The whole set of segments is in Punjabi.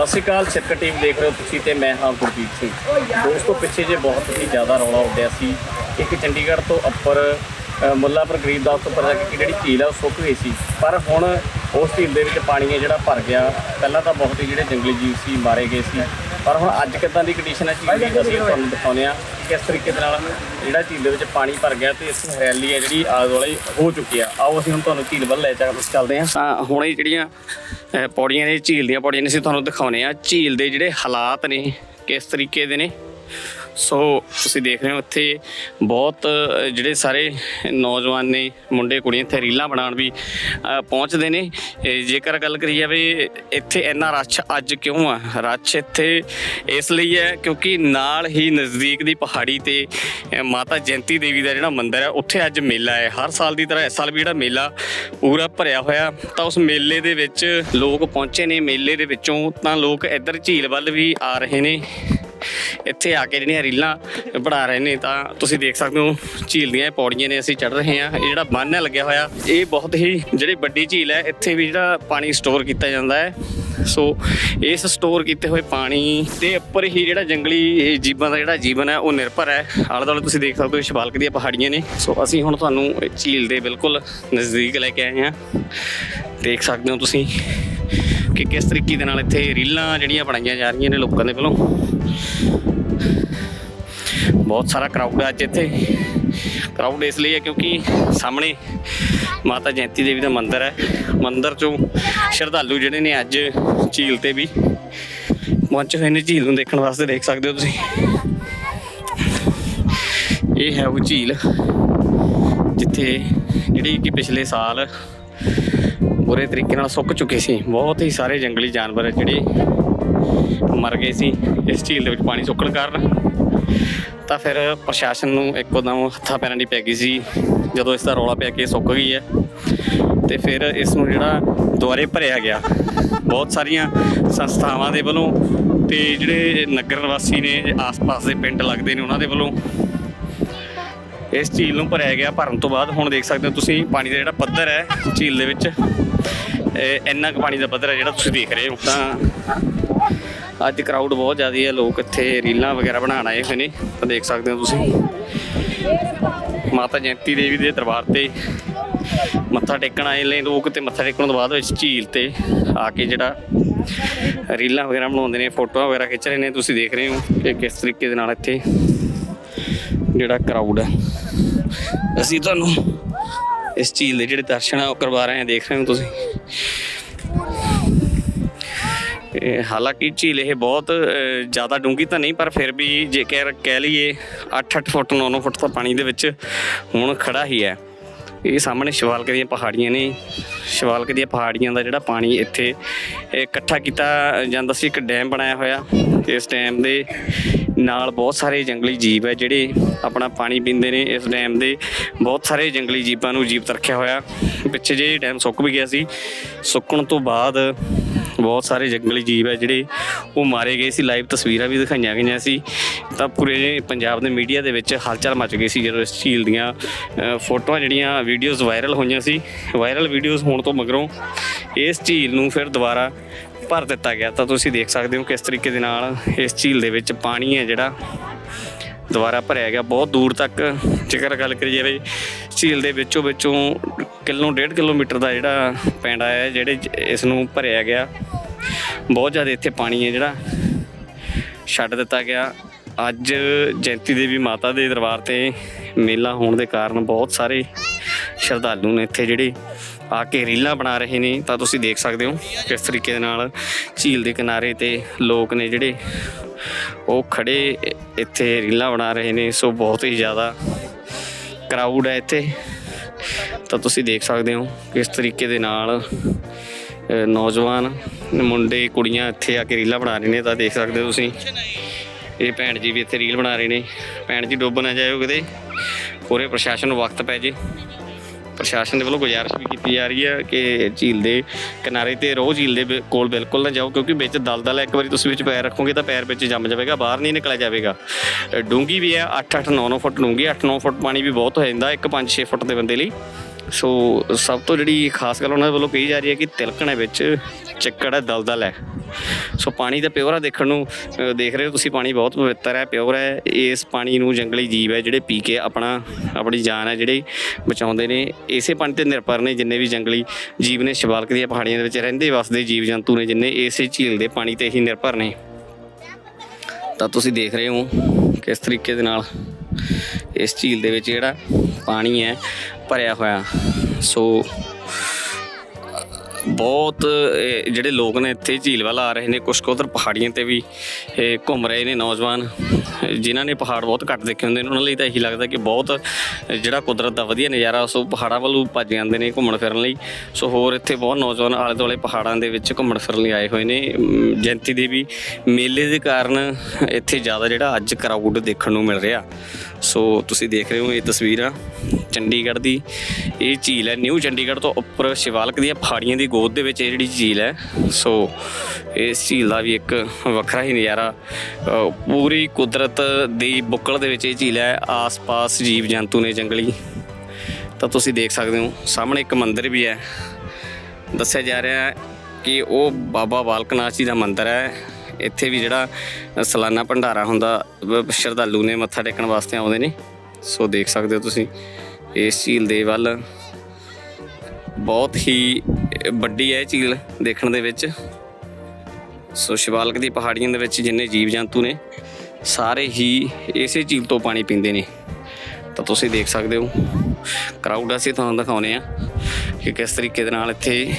ਸਤਿ ਸ਼੍ਰੀ ਅਕਾਲ ਸਿੱਖ ਟੀਮ ਦੇਖ ਰਹੇ ਹੋ ਤੁਸੀਂ ਤੇ ਮੈਂ ਹਾਂ ਗੁਰਜੀਤ ਸਿੰਘ। ਦੋਸਤੋ ਪਿੱਛੇ ਜੇ ਬਹੁਤ ਹੀ ਜ਼ਿਆਦਾ ਰੌਲਾ ਉੱਡਿਆ ਸੀ ਇੱਕ ਚੰਡੀਗੜ੍ਹ ਤੋਂ ਉੱਪਰ ਅ, ਮੁੱਲਾਪੁਰ ਗਰੀਬਦਾਸ ਤੋਂ ਉੱਪਰ ਜਾ ਜਿਹੜੀ ਝੀਲ ਆ ਉਹ ਸੁੱਕ ਗਈ ਸੀ। ਪਰ ਹੁਣ ਉਸ ਝੀਲ ਦੇ ਵਿੱਚ ਪਾਣੀ ਹੈ ਜਿਹੜਾ ਭਰ ਗਿਆ। ਪਹਿਲਾਂ ਤਾਂ ਬਹੁਤ ਹੀ ਜਿਹੜੇ ਜੰਗਲੀ ਜੀਵ ਸੀ ਮਾਰੇ ਗਏ ਸੀ। ਪਰ ਹੁਣ ਅੱਜ ਕਿੱਦਾਂ ਦੀ ਕੰਡੀਸ਼ਨ ਹੈ ਝੀਲ ਦੀ ਅਸੀਂ ਤੁਹਾਨੂੰ ਦਿਖਾਉਂਦੇ ਆ ਕਿਸ ਤਰੀਕੇ ਦੇ ਨਾਲ ਜਿਹੜਾ ਝੀਲ ਦੇ ਵਿੱਚ ਪਾਣੀ ਭਰ ਗਿਆ ਤੇ ਇਸ ਹਰਿਆਲੀ ਹੈ ਜਿਹੜੀ ਆਲੇ ਦੁਆਲੇ ਹੋ ਚੁੱਕੀ ਆ। ਆਓ ਅਸੀਂ ਹੁਣ ਤੁਹਾਨੂੰ ਝੀਲ ਵੱਲ ਲੈ ਚੱਲ ਚੱਲਦੇ ਹਾਂ। ਤਾਂ ਹੁਣ ਇਹ ਜਿਹੜੀਆਂ ਪੌੜੀਆਂ ਨੇ, ਝੀਲ ਦੀਆਂ ਪੌੜੀਆਂ ਨੇ, ਅਸੀਂ ਤੁਹਾਨੂੰ ਦਿਖਾਉਣੇ ਆ ਝੀਲ ਦੇ ਜਿਹੜੇ ਹਾਲਾਤ ਨੇ, ਕਿਸ ਤਰੀਕੇ ਦੇ ਨੇ ਸੋ ਤੁਸੀਂ ਦੇਖ ਰਹੇ ਹੋ ਇੱਥੇ ਬਹੁਤ ਜਿਹੜੇ ਸਾਰੇ ਨੌਜਵਾਨ ਨੇ, ਮੁੰਡੇ, ਕੁੜੀਆਂ ਇੱਥੇ ਰੀਲਾਂ ਬਣਾਉਣ ਵੀ ਪਹੁੰਚਦੇ ਨੇ। ਜੇਕਰ ਗੱਲ ਕਰੀ ਜਾਵੇ, ਇੱਥੇ ਇੰਨਾ ਰੱਛ ਅੱਜ ਕਿਉਂ ਆ? ਰੱਛ ਇੱਥੇ ਇਸ ਲਈ ਹੈ ਕਿਉਂਕਿ ਨਾਲ ਹੀ ਨਜ਼ਦੀਕ ਦੀ ਪਹਾੜੀ ਤੇ ਮਾਤਾ ਜੈਂਤੀ ਦੇਵੀ ਦਾ ਜਿਹੜਾ ਮੰਦਿਰ ਹੈ, ਉੱਥੇ ਅੱਜ ਮੇਲਾ ਹੈ। ਹਰ ਸਾਲ ਦੀ ਤਰ੍ਹਾਂ ਇਸ ਸਾਲ ਵੀ ਜਿਹੜਾ ਮੇਲਾ ਪੂਰਾ ਭਰਿਆ ਹੋਇਆ, ਤਾਂ ਉਸ ਮੇਲੇ ਦੇ ਵਿੱਚ ਲੋਕ ਪਹੁੰਚੇ ਨੇ। ਮੇਲੇ ਦੇ ਵਿੱਚੋਂ ਤਾਂ ਲੋਕ ਇੱਧਰ ਝੀਲ ਵੱਲ ਵੀ ਆ ਰਹੇ ਨੇ। ਇੱਥੇ ਆ ਕੇ ਜਿਹੜੀਆਂ ਰੀਲਾਂ ਬਣਾ ਰਹੇ ਨੇ ਤਾਂ ਤੁਸੀਂ ਦੇਖ ਸਕਦੇ ਹੋ, ਝੀਲ ਦੀਆਂ ਇਹ ਪੌੜੀਆਂ ਨੇ ਅਸੀਂ ਚੜ ਰਹੇ ਹਾਂ। ਇਹ ਜਿਹੜਾ ਬੰਨ ਹੈ ਲੱਗਿਆ ਹੋਇਆ, ਇਹ ਬਹੁਤ ਹੀ ਜਿਹੜੀ ਵੱਡੀ ਝੀਲ ਹੈ, ਇੱਥੇ ਵੀ ਜਿਹੜਾ ਪਾਣੀ ਸਟੋਰ ਕੀਤਾ ਜਾਂਦਾ ਹੈ। ਸੋ ਇਸ ਸਟੋਰ ਕੀਤੇ ਹੋਏ ਪਾਣੀ ਦੇ ਉੱਪਰ ਹੀ ਜਿਹੜਾ ਜੰਗਲੀ ਜੀਵਾਂ ਦਾ ਜਿਹੜਾ ਜੀਵਨ ਹੈ, ਉਹ ਨਿਰਭਰ ਹੈ। ਆਲੇ ਦੁਆਲੇ ਤੁਸੀਂ ਦੇਖ ਸਕਦੇ ਹੋ ਸ਼ਿਵਾਲਕ ਦੀਆਂ ਪਹਾੜੀਆਂ ਨੇ। ਸੋ ਅਸੀਂ ਹੁਣ ਤੁਹਾਨੂੰ ਝੀਲ ਦੇ ਬਿਲਕੁਲ ਨਜ਼ਦੀਕ ਲੈ ਕੇ ਆਏ ਹਾਂ। ਦੇਖ ਸਕਦੇ ਹੋ ਤੁਸੀਂ ਕਿ ਕਿਸ ਤਰੀਕੇ ਦੇ ਨਾਲ ਇੱਥੇ ਰੀਲਾਂ ਜਿਹੜੀਆਂ ਬਣਾਈਆਂ ਜਾ ਰਹੀਆਂ ਨੇ ਲੋਕਾਂ ਦੇ ਵੱਲੋਂ। ਬਹੁਤ ਸਾਰਾ ਕਰਾਊਡ ਹੈ ਅੱਜ ਇੱਥੇ। ਕਰਾਊਡ ਇਸ ਲਈ ਹੈ ਕਿਉਂਕਿ ਸਾਹਮਣੇ ਮਾਤਾ ਜੈਂਤੀ ਦੇਵੀ ਦਾ ਮੰਦਿਰ ਹੈ। ਮੰਦਿਰ ਚੋਂ ਸ਼ਰਧਾਲੂ ਜਿਹੜੇ ਨੇ ਅੱਜ ਝੀਲ ਤੇ ਵੀ ਪਹੁੰਚੇ ਹੋਏ ਨੇ। ਝੀਲ ਨੂੰ ਦੇਖਣ ਵਾਸਤੇ ਦੇਖ ਸਕਦੇ ਹੋ ਤੁਸੀਂ। ਇਹ ਹੈ ਉਹ ਝੀਲ ਜਿੱਥੇ ਜਿਹੜੀ ਕਿ ਪਿਛਲੇ ਸਾਲ ਬੁਰੇ ਤਰੀਕੇ ਨਾਲ ਸੁੱਕ ਚੁੱਕੇ ਸੀ। ਬਹੁਤ ਹੀ ਸਾਰੇ ਜੰਗਲੀ ਜਾਨਵਰ ਜਿਹੜੇ ਮਰ ਗਏ ਸੀ। ਇਸ ਝੀਲ ਦੇ ਵਿੱਚ ਪਾਣੀ ਸੁੱਕਣ ਕਾਰਨ। ਤਾਂ ਫਿਰ ਪ੍ਰਸ਼ਾਸਨ ਨੂੰ ਇੱਕੋਦਮ ਹੱਥਾਂ ਪੈਰਾਂ ਦੀ ਪੈ ਗਈ ਸੀ, ਜਦੋਂ ਇਸ ਦਾ ਰੌਲਾ ਪਿਆ ਕਿ ਸੁੱਕ ਗਈ ਹੈ। ਤੇ ਫਿਰ ਇਸ ਨੂੰ ਜਿਹੜਾ ਦੁਆਰੇ ਭਰਿਆ ਗਿਆ। ਬਹੁਤ ਸਾਰੀਆਂ ਸੰਸਥਾਵਾਂ ਦੇ ਵੱਲੋਂ ਤੇ ਜਿਹੜੇ ਨਗਰ ਨਿਵਾਸੀ ਨੇ, ਆਸ-ਪਾਸ ਦੇ ਪਿੰਡ ਲੱਗਦੇ ਨੇ ਉਹਨਾਂ ਦੇ ਵੱਲੋਂ ਇਸ ਝੀਲ ਨੂੰ ਭਰਿਆ ਗਿਆ। ਭਰਨ ਤੋਂ ਬਾਅਦ ਹੁਣ ਦੇਖ ਸਕਦੇ ਹੋ ਤੁਸੀਂ, ਪਾਣੀ ਦਾ ਜਿਹੜਾ ਪੱਧਰ ਹੈ ਝੀਲ ਦੇ ਵਿੱਚ ਇੰਨਾ ਕੁ ਪਾਣੀ ਦਾ ਪੱਧਰ ਹੈ ਜਿਹੜਾ ਤੁਸੀਂ ਦੇਖ ਰਹੇ ਹੋ। ਤਾਂ ਅੱਜ ਕਰਾਊਡ ਬਹੁਤ ਜ਼ਿਆਦਾ ਹੈ, ਲੋਕ ਇੱਥੇ ਰੀਲਾਂ ਵਗੈਰਾ ਬਣਾਉਣ ਆਏ ਹੋਏ ਨੇ, ਤਾਂ ਦੇਖ ਸਕਦੇ ਹੋ ਤੁਸੀਂ। ਮਾਤਾ ਜੈਂਤੀ ਦੇਵੀ ਦੇ ਦਰਬਾਰ ਤੇ ਮੱਥਾ ਟੇਕਣ ਆਏ ਨੇ ਲੋਕ ਤੇ ਮੱਥਾ ਟੇਕਣ ਤੋਂ ਬਾਅਦ ਵਿੱਚ ਝੀਲ ਤੇ ਆ ਕੇ ਜਿਹੜਾ ਰੀਲਾਂ ਵਗੈਰਾ ਬਣਾਉਂਦੇ ਨੇ, ਫੋਟੋਆਂ ਵਗੈਰਾ ਖਿੱਚ ਰਹੇ ਨੇ, ਤੁਸੀਂ ਦੇਖ ਰਹੇ ਹੋ ਕਿ ਕਿਸ ਤਰੀਕੇ ਦੇ ਨਾਲ ਇੱਥੇ ਜਿਹੜਾ ਕਰਾਊਡ ਹੈ। ਅਸੀਂ ਤੁਹਾਨੂੰ ਇਸ ਝੀਲ ਦੇ ਜਿਹੜੇ ਦਰਸ਼ਨ ਆ, ਉਹ ਕਰਵਾ ਰਹੇ ਹਾਂ, ਦੇਖ ਰਹੇ ਹੋ ਤੁਸੀਂ। ਹਾਲਾਂਕਿ ਝੀਲ ਇਹ ਬਹੁਤ ਜ਼ਿਆਦਾ ਡੂੰਘੀ ਤਾਂ ਨਹੀਂ, ਪਰ ਫਿਰ ਵੀ ਜੇ ਕਹਿ ਲਈਏ 8-8 ਫੁੱਟ 9-9 ਫੁੱਟ ਤਾਂ ਪਾਣੀ ਦੇ ਵਿੱਚ ਹੁਣ ਖੜਾ ਹੀ ਹੈ। ਇਹ ਸਾਹਮਣੇ ਸ਼ਿਵਾਲਕ ਦੀਆਂ ਪਹਾੜੀਆਂ ਨੇ। ਸ਼ਿਵਾਲਕ ਦੀਆਂ ਪਹਾੜੀਆਂ ਦਾ ਜਿਹੜਾ ਪਾਣੀ ਇੱਥੇ ਇਕੱਠਾ ਕੀਤਾ ਜਾਂਦਾ ਸੀ, ਇੱਕ ਡੈਮ ਬਣਾਇਆ ਹੋਇਆ। ਇਸ ਡੈਮ ਦੇ ਨਾਲ ਬਹੁਤ ਸਾਰੇ ਜੰਗਲੀ ਜੀਵ ਹੈ, ਜਿਹੜੇ ਆਪਣਾ ਪਾਣੀ ਪੀਂਦੇ ਨੇ। ਇਸ ਡੈਮ ਦੇ ਬਹੁਤ ਸਾਰੇ ਜੰਗਲੀ ਜੀਵਾਂ ਨੂੰ ਜੀਵਤ ਰੱਖਿਆ ਹੋਇਆ। ਪਿੱਛੇ ਜੇ ਡੈਮ ਸੁੱਕ ਵੀ ਗਿਆ ਸੀ। ਸੁੱਕਣ ਤੋਂ ਬਾਅਦ ਬਹੁਤ ਸਾਰੇ ਜੰਗਲੀ ਜੀਵ ਹੈ ਜਿਹੜੇ ਉਹ ਮਾਰੇ ਗਏ ਸੀ, ਲਾਈਵ ਤਸਵੀਰਾਂ ਵੀ ਦਿਖਾਈਆਂ ਗਈਆਂ ਸੀ। ਤਾਂ ਪੂਰੇ ਪੰਜਾਬ ਦੇ ਮੀਡੀਆ ਦੇ ਵਿੱਚ ਹਲਚਲ ਮਚ ਗਈ ਸੀ ਜਦੋਂ ਇਸ ਝੀਲ ਦੀਆਂ ਫੋਟੋਆਂ ਜਿਹੜੀਆਂ ਵੀਡੀਓਜ਼ ਵਾਇਰਲ ਹੋਈਆਂ ਸੀ। ਵਾਇਰਲ ਵੀਡੀਓਜ਼ ਹੋਣ ਤੋਂ ਮਗਰੋਂ ਇਸ ਝੀਲ ਨੂੰ ਫਿਰ ਦੁਬਾਰਾ ਭਰ ਦਿੱਤਾ ਗਿਆ। ਤਾਂ ਤੁਸੀਂ ਦੇਖ ਸਕਦੇ ਹੋ ਕਿਸ ਤਰੀਕੇ ਦੇ ਨਾਲ ਇਸ ਝੀਲ ਦੇ ਵਿੱਚ ਪਾਣੀ ਹੈ ਜਿਹੜਾ ਦੁਬਾਰਾ ਭਰਿਆ ਗਿਆ। ਬਹੁਤ ਦੂਰ ਤੱਕ ਜੇਕਰ ਗੱਲ ਕਰੀ ਜਾਵੇ ਝੀਲ ਦੇ ਵਿੱਚੋਂ ਵਿੱਚੋਂ ਕਿਲੋ ਡੇਢ ਕਿਲੋਮੀਟਰ ਦਾ ਜਿਹੜਾ ਪੈਂਡਾ ਹੈ ਜਿਹੜੇ ਇਸ ਨੂੰ ਭਰਿਆ ਗਿਆ। ਬਹੁਤ ਜ਼ਿਆਦਾ ਇੱਥੇ ਪਾਣੀ ਹੈ ਜਿਹੜਾ। ਛੱਡ ਦਿੱਤਾ ਗਿਆ। ਅੱਜ ਜੈਂਤੀ ਦੇਵੀ ਮਾਤਾ ਦੇ ਦਰਬਾਰ ਤੇ ਮੇਲਾ ਹੋਣ ਦੇ ਕਾਰਨ ਬਹੁਤ ਸਾਰੇ ਸ਼ਰਧਾਲੂ ਨੇ ਇੱਥੇ ਜਿਹੜੇ ਆ ਕੇ ਰੀਲਾਂ ਬਣਾ ਰਹੇ ਨੇ। ਤਾਂ ਤੁਸੀਂ ਦੇਖ ਸਕਦੇ ਹੋ ਕਿਸ ਤਰੀਕੇ ਦੇ ਨਾਲ ਝੀਲ ਦੇ ਕਿਨਾਰੇ ਤੇ ਲੋਕ ਨੇ ਜਿਹੜੇ ਉਹ ਖੜੇ ਇੱਥੇ ਰੀਲਾਂ ਬਣਾ ਰਹੇ ਨੇ। ਸੋ ਬਹੁਤ ਹੀ ਜ਼ਿਆਦਾ ਕਰਾਊਡ ਹੈ ਇੱਥੇ। ਤਾਂ ਤੁਸੀਂ ਦੇਖ ਸਕਦੇ ਹੋ ਕਿਸ ਤਰੀਕੇ ਦੇ ਨਾਲ ਨੌਜਵਾਨ ਮੁੰਡੇ, ਕੁੜੀਆਂ ਇੱਥੇ ਆ ਕੇ ਰੀਲਾਂ ਬਣਾ ਰਹੇ ਨੇ, ਤਾਂ ਦੇਖ ਸਕਦੇ ਹੋ ਤੁਸੀਂ। ਇਹ ਭੈਣ ਜੀ ਵੀ ਇੱਥੇ ਰੀਲ ਬਣਾ ਰਹੇ ਨੇ। ਭੈਣ ਜੀ, ਡੁੱਬ ਨਾ ਜਾਇਓ ਕਿਤੇ। ਪੂਰੇ ਪ੍ਰਸ਼ਾਸਨ ਨੂੰ ਵਕਤ ਪੈ ਜੇ। ਪ੍ਰਸ਼ਾਸਨ ਦੇ ਵੱਲੋਂ ਗੁਜ਼ਾਰਿਸ਼ ਵੀ ਕੀਤੀ ਜਾ ਰਹੀ ਹੈ ਕਿ ਝੀਲ ਦੇ ਕਿਨਾਰੇ ਤੇ ਰੋਹ ਝੀਲ ਦੇ ਬਿ- ਕੋਲ ਬਿਲਕੁਲ ਨਾ ਜਾਓ ਕਿਉਂਕਿ ਵਿੱਚ ਦਲਦਲ ਹੈ। ਇੱਕ ਵਾਰੀ ਤੁਸੀਂ ਵਿੱਚ ਪੈਰ ਰੱਖੋਗੇ ਤਾਂ ਪੈਰ ਵਿੱਚ ਜੰਮ ਜਾਵੇਗਾ ਬਾਹਰ ਨਹੀਂ ਨਿਕਲਿਆ ਜਾਵੇਗਾ। ਅ, ਡੂੰਘੀ ਵੀ ਹੈ 8-8 9-9 ਫੁੱਟ ਡੂੰਘੀ 8-9 ਫੁੱਟ ਪਾਣੀ ਵੀ ਬਹੁਤ ਹੋ ਜਾਂਦਾ ਇੱਕ 5-6 ਫੁੱਟ ਦੇ ਬੰਦੇ ਲਈ। ਸੋ ਸਭ ਤੋਂ ਜਿਹੜੀ ਖਾਸ ਗੱਲ ਉਹਨਾਂ ਦੇ ਵੱਲੋਂ ਕਹੀ ਜਾ ਰਹੀ ਹੈ ਕਿ ਤਿਲਕਣ ਹੈ ਵਿੱਚ ਚੱਕੜ ਹੈ, ਦਲਦਲ ਹੈ। ਸੋ ਪਾਣੀ ਦਾ ਪਿਓਰ ਆ, ਦੇਖਣ ਨੂੰ ਦੇਖ ਰਹੇ ਹੋ ਤੁਸੀਂ, ਪਾਣੀ ਬਹੁਤ ਪਵਿੱਤਰ ਹੈ, ਪਿਓਰ ਹੈ। ਇਸ ਪਾਣੀ ਨੂੰ ਜੰਗਲੀ ਜੀਵ ਹੈ, ਜਿਹੜੇ ਪੀ ਕੇ ਆਪਣਾ, ਆਪਣੀ ਜਾਨ ਹੈ, ਜਿਹੜੇ ਬਚਾਉਂਦੇ ਨੇ। ਇਸੇ ਪਾਣੀ ਤੇ ਨਿਰਭਰ ਨੇ ਜਿੰਨੇ ਵੀ ਜੰਗਲੀ ਜੀਵ ਨੇ, ਸ਼ਿਵਾਲਕ ਦੀਆਂ ਪਹਾੜੀਆਂ ਦੇ ਵਿੱਚ ਰਹਿੰਦੇ ਵਸਦੇ ਜੀਵ ਜੰਤੂ ਨੇ, ਜਿੰਨੇ ਇਸੇ ਝੀਲ ਦੇ ਪਾਣੀ ਤੇ ਹੀ ਨਿਰਭਰ ਨੇ। ਤਾਂ ਤੁਸੀਂ ਦੇਖ ਰਹੇ ਹੋ ਕਿਸ ਤਰੀਕੇ ਦੇ ਨਾਲ ਇਸ ਝੀਲ ਦੇ ਵਿੱਚ ਜਿਹੜਾ ਪਾਣੀ ਹੈ ਭਰਿਆ ਹੋਇਆ। ਸੋ ਬਹੁਤ ਇਹ, ਜਿਹੜੇ ਲੋਕ ਨੇ ਇੱਥੇ ਝੀਲ ਵੱਲ ਆ ਰਹੇ ਨੇ ਕੁਛ ਕੁ ਉੱਧਰ ਪਹਾੜੀਆਂ ਤੇ ਵੀ ਇਹ, ਘੁੰਮ ਰਹੇ ਨੇ ਨੌਜਵਾਨ ਜਿਨ੍ਹਾਂ ਨੇ ਪਹਾੜ ਬਹੁਤ ਘੱਟ ਦੇਖੇ ਹੁੰਦੇ ਨੇ ਉਹਨਾਂ ਲਈ ਤਾਂ ਇਹੀ ਲੱਗਦਾ ਕਿ ਬਹੁਤ ਜਿਹੜਾ ਕੁਦਰਤ ਦਾ ਵਧੀਆ ਨਜ਼ਾਰਾ ਸੋ ਪਹਾੜਾਂ ਵੱਲੋਂ ਭੱਜ ਜਾਂਦੇ ਨੇ ਘੁੰਮਣ ਫਿਰਨ ਲਈ। ਸੋ ਹੋਰ ਇੱਥੇ ਬਹੁਤ ਨੌਜਵਾਨ ਆਲੇ ਦੁਆਲੇ ਪਹਾੜਾਂ ਦੇ ਵਿੱਚ ਘੁੰਮਣ ਫਿਰਨ ਲਈ ਆਏ ਹੋਏ ਨੇ। ਅਮ, ਜਯੰਤੀ ਦੇਵੀ ਮੇਲੇ ਦੇ ਕਾਰਨ ਇੱਥੇ ਜ਼ਿਆਦਾ ਜਿਹੜਾ ਅੱਜ ਕਰਾਊਡ ਦੇਖਣ ਨੂੰ ਮਿਲ ਰਿਹਾ। ਸੋ ਤੁਸੀਂ ਦੇਖ ਰਹੇ ਹੋ ਇਹ ਤਸਵੀਰਾਂ। ਚੰਡੀਗੜ੍ਹ ਦੀ। ਇਹ ਝੀਲ ਹੈ, ਨਿਊ ਚੰਡੀਗੜ੍ਹ ਤੋਂ ਉੱਪਰ ਸ਼ਿਵਾਲਕ ਦੀਆਂ ਪਹਾੜੀਆਂ ਦੀ ਗੋਦ ਦੇ ਵਿੱਚ ਇਹ ਜਿਹੜੀ ਝੀਲ ਹੈ। ਸੋ ਇਸ ਝੀਲ ਦਾ ਵੀ ਇੱਕ ਵੱਖਰਾ ਹੀ ਨਜ਼ਾਰਾ ਪੂਰੀ ਕੁਦਰਤ ਦੀ ਬੁੱਕਲ ਦੇ ਵਿੱਚ ਇਹ ਝੀਲ ਹੈ, ਆਸ-ਪਾਸ ਜੀਵ ਜੰਤੂ ਨੇ ਜੰਗਲੀ। ਤਾਂ ਤੁਸੀਂ ਦੇਖ ਸਕਦੇ ਹੋ, ਸਾਹਮਣੇ ਇੱਕ ਮੰਦਿਰ ਵੀ ਹੈ। ਦੱਸਿਆ ਜਾ ਰਿਹਾ ਹੈ ਕਿ ਉਹ ਬਾਬਾ ਬਾਲਕਨਾਥ ਜੀ ਦਾ ਮੰਦਿਰ ਹੈ। ਇੱਥੇ ਵੀ ਜਿਹੜਾ ਸਾਲਾਨਾ ਭੰਡਾਰਾ ਹੁੰਦਾ ਸ਼ਰਧਾਲੂ ਨੇ ਮੱਥਾ ਟੇਕਣ ਵਾਸਤੇ ਆਉਂਦੇ ਨੇ। ਸੋ ਦੇਖ ਸਕਦੇ ਹੋ ਤੁਸੀਂ। ਇਸ ਝੀਲ ਦੇ ਵੱਲ। ਬਹੁਤ ਹੀ ਵੱਡੀ ਹੈ ਇਹ ਝੀਲ ਦੇਖਣ ਦੇ ਵਿੱਚ। ਸੋ ਸ਼ਿਵਾਲਕ ਦੀ ਪਹਾੜੀਆਂ ਦੇ ਵਿੱਚ ਜਿੰਨੇ ਜੀਵ ਜੰਤੂ ਨੇ, ਸਾਰੇ ਹੀ ਇਸੇ ਝੀਲ ਤੋਂ ਪਾਣੀ ਪੀਂਦੇ ਨੇ। ਤਾਂ ਤੁਸੀਂ ਦੇਖ ਸਕਦੇ ਹੋ ਕਰਾਊਡ ਅਸੀਂ ਤੁਹਾਨੂੰ ਦਿਖਾਉਨੇ ਆ ਕਿ ਕਿਸ ਤਰੀਕੇ ਦੇ ਨਾਲ ਇੱਥੇ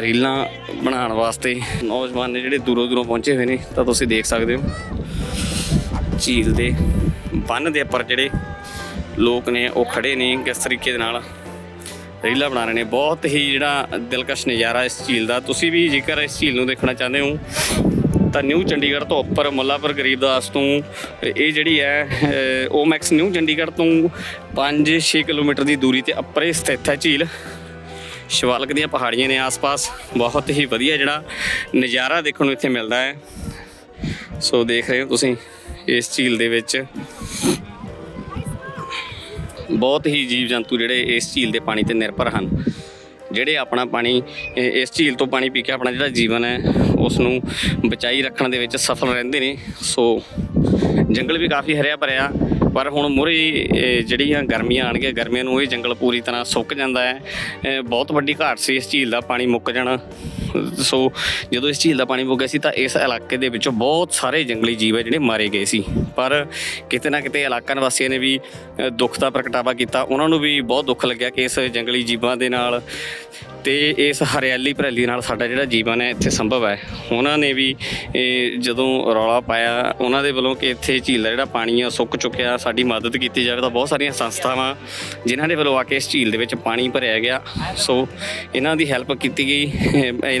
ਰੀਲਾਂ ਬਣਾਉਣ ਵਾਸਤੇ ਨੌਜਵਾਨ ਨੇ ਜਿਹੜੇ ਦੂਰੋਂ ਦੂਰੋਂ ਪਹੁੰਚੇ ਹੋਏ ਨੇ, ਤਾਂ ਤੁਸੀਂ ਦੇਖ ਸਕਦੇ ਹੋ। ਝੀਲ ਦੇ ਬੰਨ ਦੇ ਉੱਪਰ ਜਿਹੜੇ ਲੋਕ ਨੇ ਉਹ ਖੜੇ ਨੇ ਕਿਸ ਤਰੀਕੇ ਦੇ ਨਾਲ? ਰੀਲਾਂ ਬਣਾ ਰਹੇ ਨੇ। ਬਹੁਤ ਹੀ ਜਿਹੜਾ ਦਿਲਕਸ਼ ਨਜ਼ਾਰਾ ਇਸ ਝੀਲ ਦਾ। ਤੁਸੀਂ ਵੀ ਜੇਕਰ ਇਸ ਝੀਲ ਨੂੰ ਦੇਖਣਾ ਚਾਹੁੰਦੇ ਹੋ ਤਾਂ ਨਿਊ ਚੰਡੀਗੜ੍ਹ ਤੋਂ ਉੱਪਰ ਮੁੱਲਾਪੁਰ ਗਰੀਬਦਾਸ ਤੋਂ ਇਹ ਜਿਹੜੀ ਹੈ ਅਹ, ਉਹ ਮੈਕਸ ਨਿਊ ਚੰਡੀਗੜ੍ਹ ਤੋਂ 5-6 ਕਿਲੋਮੀਟਰ ਦੀ ਦੂਰੀ ਤੇ ਉੱਪਰ ਇਹ ਸਥਿਤ ਹੈ ਝੀਲ। ਸ਼ਿਵਾਲਕ ਦੀਆਂ ਪਹਾੜੀਆਂ ਨੇ ਆਸ-ਪਾਸ। ਬਹੁਤ ਹੀ ਵਧੀਆ ਜਿਹੜਾ ਨਜ਼ਾਰਾ ਦੇਖਣ ਨੂੰ ਇੱਥੇ ਮਿਲਦਾ ਹੈ। ਸੋ ਦੇਖ ਰਹੇ ਹੋ ਤੁਸੀਂ ਇਸ ਝੀਲ ਦੇ ਵਿੱਚ। ਬਹੁਤ ਹੀ ਜੀਵ ਜੰਤੂ ਜਿਹੜੇ ਇਸ ਝੀਲ ਦੇ ਪਾਣੀ ਤੇ ਨਿਰਭਰ ਹਨ। ਜਿਹੜੇ ਆਪਣਾ ਪਾਣੀ ਇਸ ਝੀਲ ਤੋਂ ਪਾਣੀ ਪੀ ਕੇ ਆਪਣਾ ਜਿਹੜਾ ਜੀਵਨ ਹੈ ਉਸ ਨੂੰ ਬਚਾਈ ਰੱਖਣ ਦੇ ਵਿੱਚ ਸਫਲ ਰਹਿੰਦੇ ਨੇ। ਸੋ ਜੰਗਲ ਵੀ ਕਾਫੀ ਹਰਿਆ ਭਰਿਆ ਪਰ ਹੁਣ ਮੁਰੇ ਜਿਹੜੀਆਂ ਗਰਮੀਆਂ ਆਣਗੀਆਂ ਗਰਮੀਆਂ ਨੂੰ ਇਹ ਜੰਗਲ ਪੂਰੀ ਤਰ੍ਹਾਂ ਸੁੱਕ ਜਾਂਦਾ ਹੈ। ਬਹੁਤ ਵੱਡੀ ਘਾਟ ਸੀ ਇਸ ਝੀਲ ਦਾ ਪਾਣੀ ਮੁੱਕ ਜਾਣਾ। ਸੋ ਜਦੋਂ ਇਸ ਝੀਲ ਦਾ ਪਾਣੀ ਮੁੱਕ ਗਿਆ ਸੀ ਤਾਂ ਇਸ ਇਲਾਕੇ ਦੇ ਵਿੱਚੋਂ ਬਹੁਤ ਸਾਰੇ ਜੰਗਲੀ ਜੀਵ ਹੈ ਜਿਹੜੇ ਮਾਰੇ ਗਏ ਸੀ। ਪਰ ਕਿਤੇ ਨਾ ਕਿਤੇ ਇਲਾਕਾ ਨਿਵਾਸੀਆਂ ਨੇ ਵੀ ਦੁੱਖ ਦਾ ਪ੍ਰਗਟਾਵਾ ਕੀਤਾ। ਉਹਨਾਂ ਨੂੰ ਵੀ ਬਹੁਤ ਦੁੱਖ ਲੱਗਿਆ ਕਿ ਇਸ ਜੰਗਲੀ ਜੀਵਾਂ ਦੇ ਨਾਲ ਤੇ ਇਸ ਹਰਿਆਲੀ ਭਰੈਲੀ ਨਾਲ ਸਾਡਾ ਜਿਹੜਾ ਜੀਵਨ ਹੈ ਇੱਥੇ ਸੰਭਵ ਹੈ। ਉਹਨਾਂ ਨੇ ਵੀ ਇਹ, ਜਦੋਂ ਰੌਲਾ ਪਾਇਆ ਉਹਨਾਂ ਦੇ ਵੱਲੋਂ ਕਿ ਇੱਥੇ ਝੀਲ ਦਾ ਜਿਹੜਾ ਪਾਣੀ ਆ ਸੁੱਕ ਚੁੱਕਿਆ ਸਾਡੀ ਮਦਦ ਕੀਤੀ ਜਾਵੇ ਤਾਂ ਬਹੁਤ ਸਾਰੀਆਂ ਸੰਸਥਾਵਾਂ ਜਿਨ੍ਹਾਂ ਦੇ ਵੱਲੋਂ ਆ ਕੇ ਇਸ ਝੀਲ ਦੇ ਵਿੱਚ ਪਾਣੀ ਭਰਿਆ ਗਿਆ। ਸੋ ਇਹਨਾਂ ਦੀ ਹੈਲਪ ਕੀਤੀ ਗਈ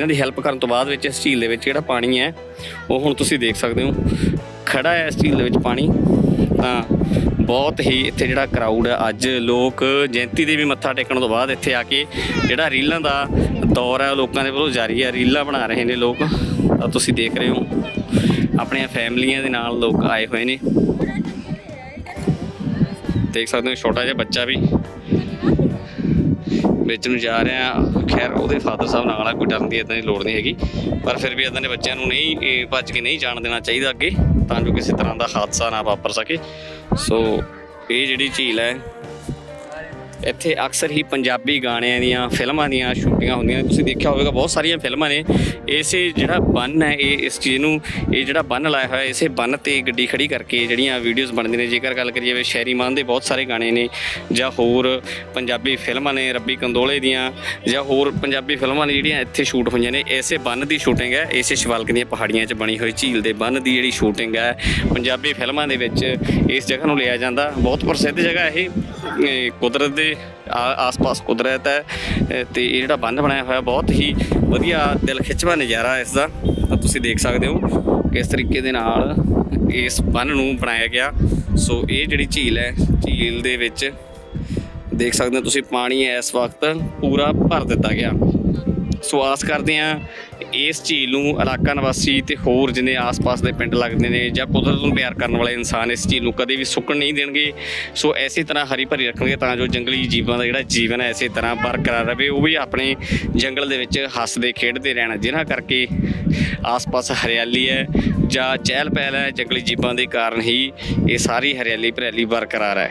ਇਹਨਾਂ ਦੀ ਹੈਲਪ ਕਰਨ ਤੋਂ ਬਾਅਦ ਵਿੱਚ ਇਸ ਝੀਲ ਦੇ ਵਿੱਚ ਜਿਹੜਾ ਪਾਣੀ ਹੈ, ਉਹ ਹੁਣ ਤੁਸੀਂ ਦੇਖ ਸਕਦੇ ਹੋ। ਖੜਾ ਹੈ ਇਸ ਝੀਲ ਦੇ ਵਿੱਚ ਪਾਣੀ। ਤਾਂ ਬਹੁਤ ਹੀ ਇੱਥੇ ਜਿਹੜਾ ਕਰਾਊਡ ਹੈ, ਅੱਜ ਲੋਕ ਜਯੰਤੀ ਦੇ ਵੀ ਮੱਥਾ ਟੇਕਣ ਤੋਂ ਬਾਅਦ ਇੱਥੇ ਆ ਕੇ ਜਿਹੜਾ ਰੀਲਾਂ ਦਾ ਦੌਰ ਹੈ, ਉਹ ਲੋਕਾਂ ਦੇ ਵੱਲੋਂ ਜਾਰੀ ਹੈ। ਰੀਲਾਂ ਬਣਾ ਰਹੇ ਨੇ ਲੋਕ। ਤਾਂ ਤੁਸੀਂ ਦੇਖ ਰਹੇ ਹੋ, ਆਪਣੀਆਂ ਫੈਮਲੀਆਂ ਦੇ ਨਾਲ ਲੋਕ ਆਏ ਹੋਏ ਨੇ। ਦੇਖ ਸਕਦੇ ਹੋ, ਛੋਟਾ ਜਿਹਾ ਬੱਚਾ ਵੀ। ਵੇਚਣ ਨੂੰ ਜਾ ਰਿਹਾ ਖੈਰ, ਉਹਦੇ ਫਾਦਰ ਸਾਹਿਬ ਨਾਲ ਆ ਕੋਈ ਡਰਨ ਦੀ ਇਦਾਂ ਦੀ ਲੋੜ ਨਹੀਂ ਹੈਗੀ। ਪਰ ਫਿਰ ਵੀ ਇਦਾਂ ਦੇ ਬੱਚਿਆਂ ਨੂੰ ਨਹੀਂ ਭੱਜ ਕੇ ਨਹੀਂ ਜਾਣ ਦੇਣਾ ਚਾਹੀਦਾ ਅੱਗੇ, ਤਾਂ ਜੋ ਕਿਸੇ ਤਰ੍ਹਾਂ ਦਾ ਹਾਦਸਾ ਨਾ ਵਾਪਰ ਸਕੇ। ਸੋ ਇਹ ਜਿਹੜੀ ਝੀਲ ਹੈ ਇੱਥੇ ਅਕਸਰ ਹੀ ਪੰਜਾਬੀ ਗਾਣਿਆਂ ਦੀਆਂ ਫਿਲਮਾਂ ਦੀਆਂ ਸ਼ੂਟਿੰਗਾਂ ਹੁੰਦੀਆਂ ਨੇ। ਤੁਸੀਂ ਦੇਖਿਆ ਹੋਵੇਗਾ, ਬਹੁਤ ਸਾਰੀਆਂ ਫਿਲਮਾਂ ਨੇ। ਇਸੇ ਜਿਹੜਾ ਬੰਨ ਹੈ, ਇਹ ਇਸ ਚੀਜ਼ ਨੂੰ, ਇਹ ਜਿਹੜਾ ਬੰਨ ਲਾਇਆ ਹੋਇਆ, ਇਸੇ ਬੰਨ ਤੇ ਗੱਡੀ ਖੜੀ ਕਰਕੇ ਜਿਹੜੀਆਂ ਵੀਡੀਓਜ਼ ਬਣਦੀਆਂ ਨੇ। ਜੇਕਰ ਗੱਲ ਕਰੀਏ ਵੀ ਸ਼ੈਰੀ ਮਾਨ ਦੇ ਬਹੁਤ ਸਾਰੇ ਗਾਣੇ ਨੇ, ਜਾਂ ਹੋਰ ਪੰਜਾਬੀ ਫਿਲਮਾਂ ਨੇ, ਰੱਬੀ ਕੰਦੋਲੇ ਦੀਆਂ, ਜਾਂ ਹੋਰ ਪੰਜਾਬੀ ਫਿਲਮਾਂ ਨੇ ਜਿਹੜੀਆਂ ਇੱਥੇ ਸ਼ੂਟ ਹੋਈਆਂ ਨੇ। ਇਸੇ ਬੰਨ ਦੀ ਸ਼ੂਟਿੰਗ ਹੈ, ਇਸੇ ਸ਼ਿਵਾਲਕ ਦੀਆਂ ਪਹਾੜੀਆਂ 'ਚ ਬਣੀ ਹੋਈ ਝੀਲ ਦੇ ਬੰਨ ਦੀ ਜਿਹੜੀ ਸ਼ੂਟਿੰਗ ਹੈ। ਪੰਜਾਬੀ ਫਿਲਮਾਂ ਦੇ ਵਿੱਚ ਇਸ ਜਗ੍ਹਾ ਨੂੰ ਲਿਆ ਜਾਂਦਾ। ਬਹੁਤ ਪ੍ਰਸਿੱਧ ਜਗ੍ਹਾ ਇਹ ਕੁਦਰਤ ਦੇ ਆ- ਆਸ-ਪਾਸ ਕੁਦਰਤ ਹੈ ਅ, ਤੇ ਇਹ ਜਿਹੜਾ ਬੰਨ ਬਣਾਇਆ ਹੋਇਆ ਬਹੁਤ ਹੀ ਵਧੀਆ ਦਿਲ ਖਿੱਚਵਾ ਨਜ਼ਾਰਾ ਇਸ ਦਾ ਤੁਸੀਂ ਦੇਖ ਸਕਦੇ ਹੋ ਕਿਸ ਤਰੀਕੇ ਦੇ ਨਾਲ ਇਸ ਬੰਨ ਨੂੰ ਬਣਾਇਆ ਗਿਆ। ਸੋ ਇਹ ਜਿਹੜੀ ਝੀਲ ਹੈ ਝੀਲ ਦੇ ਵਿੱਚ ਦੇਖ ਸਕਦੇ ਹੋ ਤੁਸੀਂ ਪਾਣੀ ਇਸ ਵਕਤ ਪੂਰਾ ਭਰ ਦਿੱਤਾ ਗਿਆ। ਸੋ ਆਸ ਕਰਦੇ ਹਾਂ ਇਸ ਝੀਲ ਨੂੰ ਇਲਾਕਾ ਨਿਵਾਸੀ ਤੇ ਹੋਰ ਜਿੰਨੇ ਆਸ-ਪਾਸ ਦੇ ਪਿੰਡ ਲੱਗਦੇ ਨੇ ਜਾਂ ਕੁਦਰਤ ਨੂੰ ਪਿਆਰ ਕਰਨ ਵਾਲੇ ਇਨਸਾਨ ਇਸ ਝੀਲ ਨੂੰ ਕਦੇ ਵੀ ਸੁੱਕਣ ਨਹੀਂ ਦੇਣਗੇ। ਸੋ ਐਸੀ ਤਰ੍ਹਾਂ ਹਰੀ ਭਰੀ ਰੱਖਣਗੇ ਤਾਂ ਜੋ ਜੰਗਲੀ ਜੀਵਾਂ ਦਾ ਜਿਹੜਾ ਜੀਵਨ ਹੈ ਇਸੇ ਤਰ੍ਹਾਂ ਬਰਕਰਾਰ ਰਹੇ। ਉਹ ਵੀ ਆਪਣੇ ਜੰਗਲ ਦੇ ਵਿੱਚ ਹੱਸਦੇ, ਖੇਡਦੇ ਰਹਿਣ, ਜਿਨ੍ਹਾਂ ਕਰਕੇ ਆਸ-ਪਾਸ ਹਰਿਆਲੀ ਹੈ ਜਾਂ ਚਹਿਲ ਪਹਿਲ ਹੈ, ਜੰਗਲੀ ਜੀਵਾਂ ਦੇ ਕਾਰਨ ਹੀ ਇਹ ਸਾਰੀ ਹਰਿਆਲੀ ਭਰਿਆਲੀ ਬਰਕਰਾਰ ਹੈ।